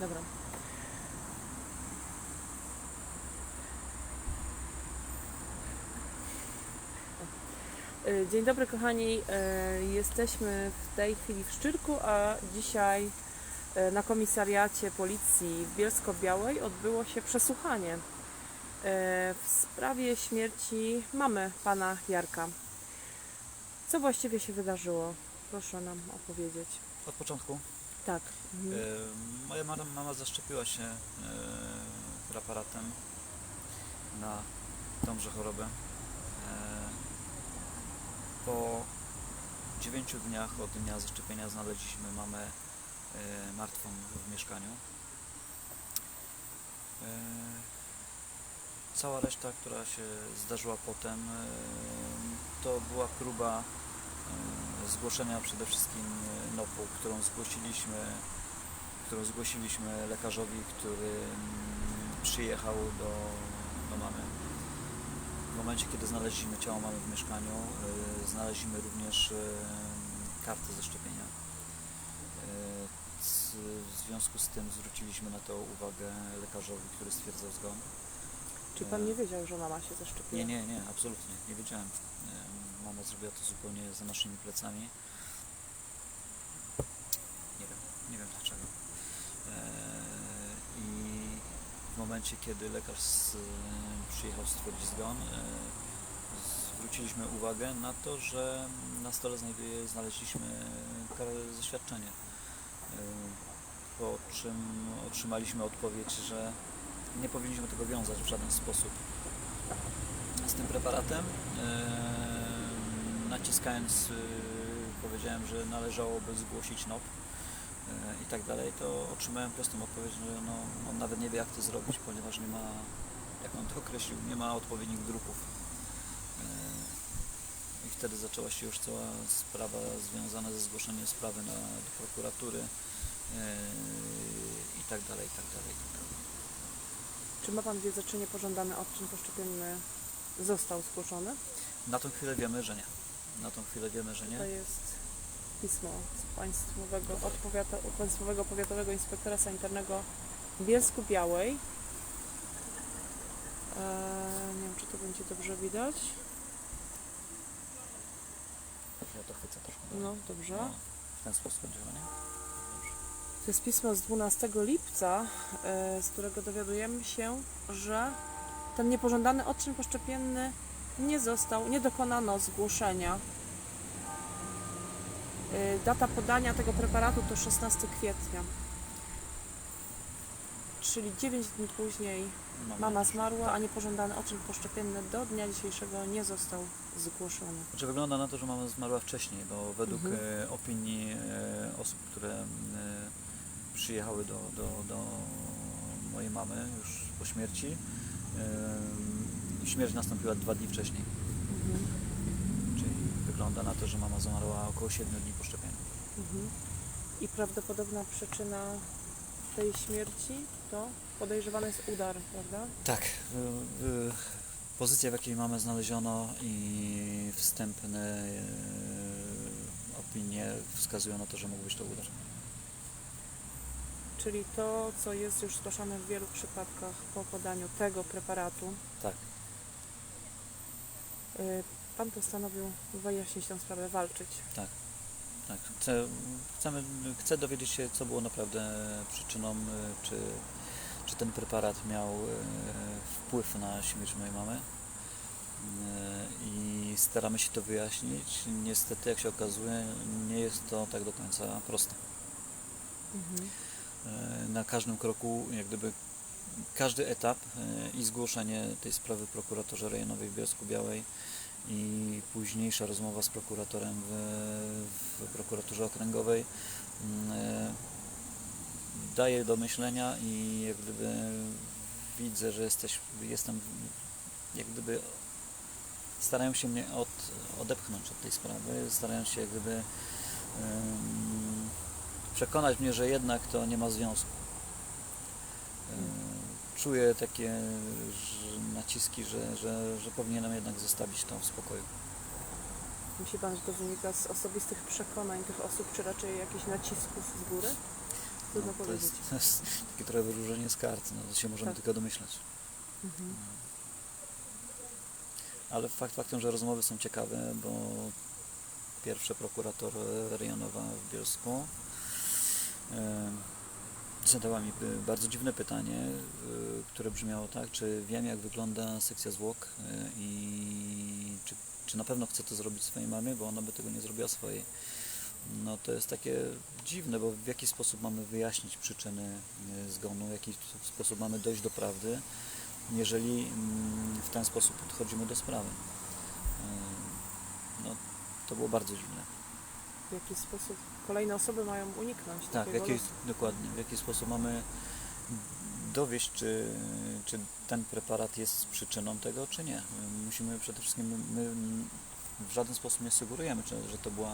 Dobra. Y, Dzień dobry kochani, Y, jesteśmy w tej chwili w Szczyrku, a dzisiaj y, na komisariacie policji w Bielsko-Białej odbyło się przesłuchanie w sprawie śmierci mamy pana Jarka. Co właściwie się wydarzyło? Proszę nam opowiedzieć. Od początku. Tak. Mhm. E, moja mama, mama zaszczepiła się e, preparatem na tąże chorobę. E, po 9 dniach od dnia zaszczepienia znaleźliśmy mamę e, martwą w mieszkaniu. E, cała reszta, która się zdarzyła potem, e, to była próba e, zgłoszenia przede wszystkim e, NOP-u, którą zgłosiliśmy, którą zgłosiliśmy lekarzowi, który mm, przyjechał do, do mamy. W momencie, kiedy znaleźliśmy ciało mamy w mieszkaniu, e, znaleźliśmy również e, kartę zaszczepienia. E, c- W związku z tym zwróciliśmy na to uwagę lekarzowi, który stwierdzał zgon. Czy pan nie wiedział, że mama się zaszczepiła? Nie, nie, nie, absolutnie. Nie wiedziałem. Mama zrobiła to zupełnie za naszymi plecami. Nie wiem, nie wiem dlaczego. Eee, I w momencie, kiedy lekarz z, przyjechał stwierdzić zgon, e, zwróciliśmy uwagę na to, że na stole znajduje, znaleźliśmy karę zaświadczenie. E, Po czym otrzymaliśmy odpowiedź, że nie powinniśmy tego wiązać w żaden sposób z tym preparatem. Naciskając, yy, powiedziałem, że należałoby zgłosić NOP yy, i tak dalej, to otrzymałem prostą odpowiedź, że no, on nawet nie wie jak to zrobić, ponieważ nie ma, jak on to określił, nie ma odpowiednich drupów. Yy, I wtedy zaczęła się już cała sprawa związana ze zgłoszeniem sprawy na, do prokuratury i tak dalej, i tak dalej, i tak dalej. Czy ma pan wiedzę, czy niepożądany odczyn poszczepienny został zgłoszony? Na tą chwilę wiemy, że nie. Na tą chwilę wiemy, że nie. To jest pismo z Państwowego, od Państwowego Powiatowego Inspektora Sanitarnego w Bielsku Białej. Eee, nie wiem, czy to będzie dobrze widać. Ja to chwycę troszkę. No, dobrze. No, w ten sposób będzie chyba, nie? To jest pismo z 12 lipca, e, z którego dowiadujemy się, że ten niepożądany odczyn poszczepienny nie został, nie dokonano zgłoszenia. E, Data podania tego preparatu to 16 kwietnia. Czyli 9 dni później mama zmarła, a niepożądany odczyn poszczepienny do dnia dzisiejszego nie został zgłoszony. Znaczy wygląda na to, że mama zmarła wcześniej, bo według Mhm. e, opinii e, osób, które e, przyjechały do, do, do mojej mamy już po śmierci, śmierć nastąpiła dwa dni wcześniej. Mhm. Czyli wygląda na to, że mama zmarła około 7 dni po szczepieniu. Mhm. I prawdopodobna przyczyna tej śmierci to podejrzewany jest udar, prawda? Tak. Pozycja, w jakiej mamy znaleziono i wstępne y, opinie wskazują na to, że mógł być to udar. Czyli to, co jest już zgłaszane w wielu przypadkach po podaniu tego preparatu. Tak. Y, Pan postanowił wyjaśnić tę sprawę, walczyć. Tak. Chcę, chcemy, chcę dowiedzieć się, co było naprawdę przyczyną, y, czy, czy ten preparat miał y, wpływ na śmierć mojej mamy. I staramy się to wyjaśnić. Niestety, jak się okazuje, nie jest to tak do końca proste. Mhm. Na każdym kroku, jak gdyby każdy etap e, i zgłoszenie tej sprawy prokuratorze rejonowej w Bielsku Białej i późniejsza rozmowa z prokuratorem w, w prokuraturze okręgowej mm, e, daje do myślenia i jak gdyby widzę, że jesteś, jestem jak gdyby starają się mnie od, odepchnąć od tej sprawy, starają się jak gdyby em, przekonać mnie, że jednak to nie ma związku. E, Czuję takie naciski, że, że, że powinienem jednak zostawić to w spokoju. Myśli Pan, że to wynika z osobistych przekonań tych osób, czy raczej jakichś nacisków z góry? Trudno to, powiedzieć. jest, to jest takie trochę wyróżnienie z kart, no, to się możemy Tak. tylko domyślać. Mhm. Ale fakt faktem, że rozmowy są ciekawe, bo pierwsza prokurator rejonowa w Bielsku e, zadała mi e, bardzo dziwne pytanie, e, które brzmiało tak, czy wiem jak wygląda sekcja zwłok e, i czy, czy na pewno chcę to zrobić swojej mamie, bo ona by tego nie zrobiła swojej. No to jest takie dziwne, bo w jaki sposób mamy wyjaśnić przyczyny zgonu, w jaki sposób mamy dojść do prawdy, jeżeli mm, w ten sposób podchodzimy do sprawy. No, to było bardzo dziwne. W jaki sposób kolejne osoby mają uniknąć Tak, w jaki, dokładnie. W jaki sposób mamy dowieść, czy, czy ten preparat jest przyczyną tego, czy nie. Musimy przede wszystkim, my, w żaden sposób nie sugerujemy, czy, że to była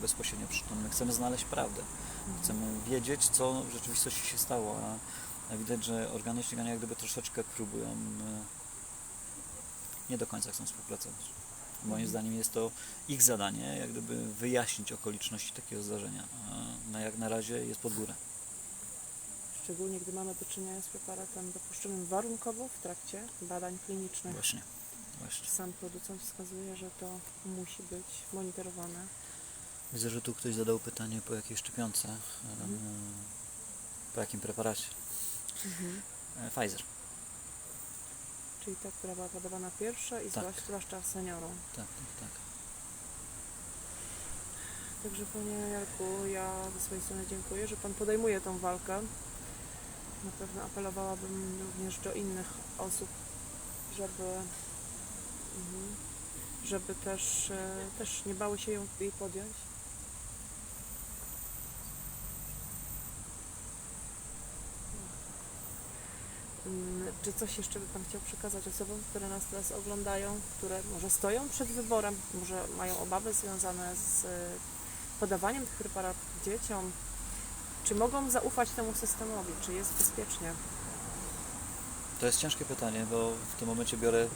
bezpośrednia przyczyna. My chcemy znaleźć prawdę. Mhm. Chcemy wiedzieć, co w rzeczywistości się stało, a, a widać, że organy ścigania jak gdyby troszeczkę próbują e, nie do końca chcą współpracować. Moim Mhm. zdaniem jest to ich zadanie, jak gdyby wyjaśnić okoliczności takiego zdarzenia. A na jak na razie jest pod górę. Szczególnie gdy mamy do czynienia z preparatem dopuszczonym warunkowo w trakcie badań klinicznych. Właśnie. Właśnie. Sam producent wskazuje, że to musi być monitorowane. Widzę, że tu ktoś zadał pytanie po jakiej szczepionce, e, Mhm. po jakim preparacie. E, Pfizer. Czyli ta, która była podawana pierwsza i Tak. zwłasz- zwłaszcza seniorom. Tak, tak, tak. Także panie Jarku, ja ze swojej strony dziękuję, że pan podejmuje tą walkę. Na pewno apelowałabym również do innych osób, żeby, mhm, żeby też, e, też nie bały się ją, jej podjąć. Czy coś jeszcze by Pan chciał przekazać osobom, które nas teraz oglądają, które może stoją przed wyborem, może mają obawy związane z e, podawaniem tych preparatów dzieciom? Czy mogą zaufać temu systemowi? Czy jest bezpiecznie? To jest ciężkie pytanie, bo w tym momencie biorę,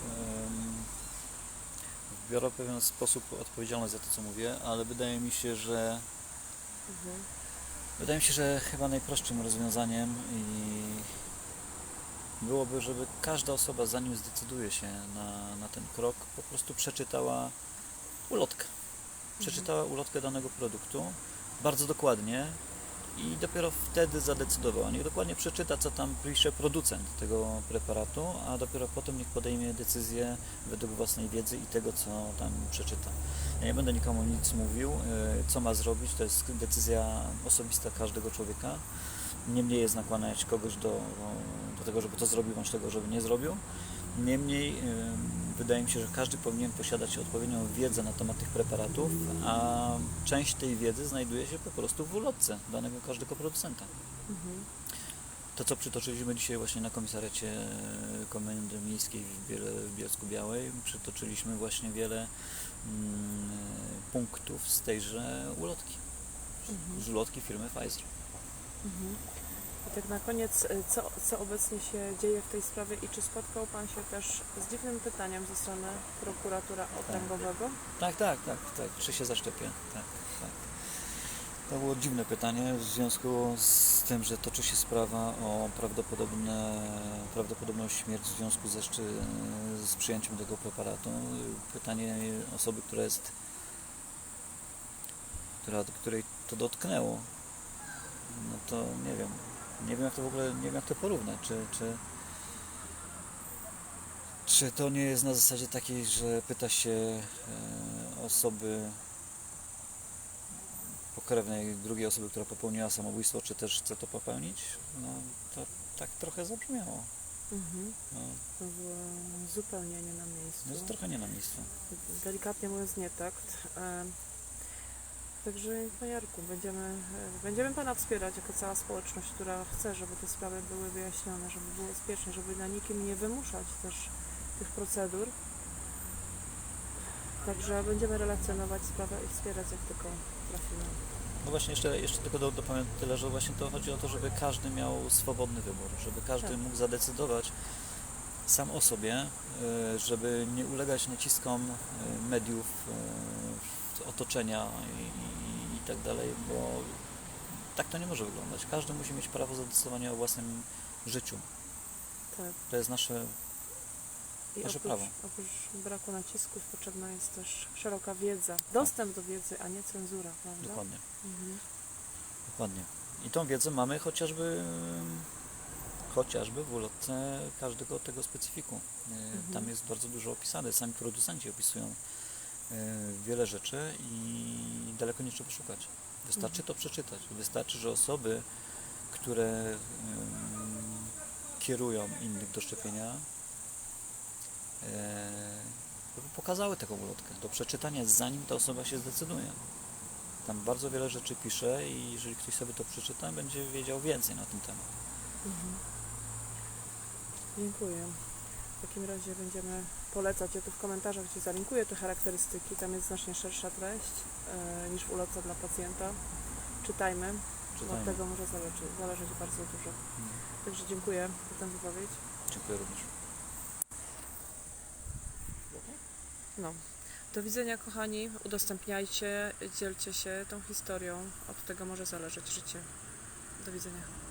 biorę w pewien sposób odpowiedzialność za to, co mówię, ale wydaje mi się, że Mhm. wydaje mi się, że chyba najprostszym rozwiązaniem i byłoby, żeby każda osoba, zanim zdecyduje się na, na ten krok, po prostu przeczytała ulotkę. Przeczytała ulotkę danego produktu bardzo dokładnie i dopiero wtedy zadecydowała. Niech dokładnie przeczyta, co tam pisze producent tego preparatu, a dopiero potem niech podejmie decyzję według własnej wiedzy i tego, co tam przeczyta. Ja nie będę nikomu nic mówił, e, co ma zrobić, to jest decyzja osobista każdego człowieka. Niemniej jest nakłaniać kogoś do, do tego, żeby to zrobił, bądź tego, żeby nie zrobił. Niemniej e, wydaje mi się, że każdy powinien posiadać odpowiednią wiedzę na temat tych preparatów, a część tej wiedzy znajduje się po prostu w ulotce danego każdego producenta. Mhm. To, co przytoczyliśmy dzisiaj właśnie na komisariacie e, Komendy Miejskiej w, Biel w Bielsku Białej, przytoczyliśmy właśnie wiele mm, punktów z tejże ulotki, Mhm. z ulotki firmy Pfizer. Mhm. I tak na koniec, y, co, co obecnie się dzieje w tej sprawie i czy spotkał Pan się też z dziwnym pytaniem ze strony prokuratora okręgowego? Tak, tak, tak, tak, czy się zaszczepię, tak, tak. To było dziwne pytanie w związku z tym, że toczy się sprawa o prawdopodobne, prawdopodobną śmierć w związku ze z przyjęciem tego preparatu. Pytanie osoby, która jest, która, której to dotknęło, no to nie wiem, nie wiem jak to w ogóle, nie wiem jak to porównać, czy, czy, czy to nie jest na zasadzie takiej, że pyta się e, osoby pokrewnej drugiej osoby, która popełniła samobójstwo, czy też chce to popełnić? No to tak trochę zabrzmiało. Mhm. No, To było zupełnie nie na miejscu. no jest trochę nie na miejscu. Delikatnie mówiąc nie takt. Em, Także Panie Jarku, będziemy, e, będziemy Pana wspierać jako cała społeczność, która chce, żeby te sprawy były wyjaśnione, żeby było bezpiecznie, żeby na nikim nie wymuszać też tych procedur. Także będziemy relacjonować sprawę i wspierać jak tylko trafimy. No właśnie jeszcze, jeszcze tylko do, dopowiem tyle, że właśnie to chodzi o to, żeby każdy miał swobodny wybór, żeby każdy Tak. mógł zadecydować sam o sobie, e, żeby nie ulegać naciskom e, mediów, otoczenia i, i, i tak dalej, bo tak to nie może wyglądać. Każdy musi mieć prawo zadecydowania o własnym życiu. Tak. To jest nasze I Nasze oprócz, prawo. oprócz braku nacisków potrzebna jest też szeroka wiedza, dostęp do wiedzy, a nie cenzura, prawda? dokładnie. Mhm. Dokładnie. I tą wiedzę mamy chociażby chociażby w ulotce każdego tego specyfiku. E, Mhm. Tam jest bardzo dużo opisane. Sami producenci opisują wiele rzeczy i daleko nie trzeba szukać. Wystarczy to przeczytać. Wystarczy, że osoby, które kierują innych do szczepienia, e, pokazały taką ulotkę do przeczytania, zanim ta osoba się zdecyduje. Tam bardzo wiele rzeczy pisze i jeżeli ktoś sobie to przeczyta, będzie wiedział więcej na ten temat. Mhm. Dziękuję. W takim razie będziemy polecać, ja tu w komentarzach Ci zalinkuję te charakterystyki, tam jest znacznie szersza treść e, niż w ulotce dla pacjenta. Czytajmy, bo od Czytajmy. tego może zależy, zależeć bardzo dużo. Mhm. Także dziękuję za tę wypowiedź. Dziękuję również. No. Do widzenia kochani, udostępniajcie, dzielcie się tą historią, od tego może zależeć życie. Do widzenia.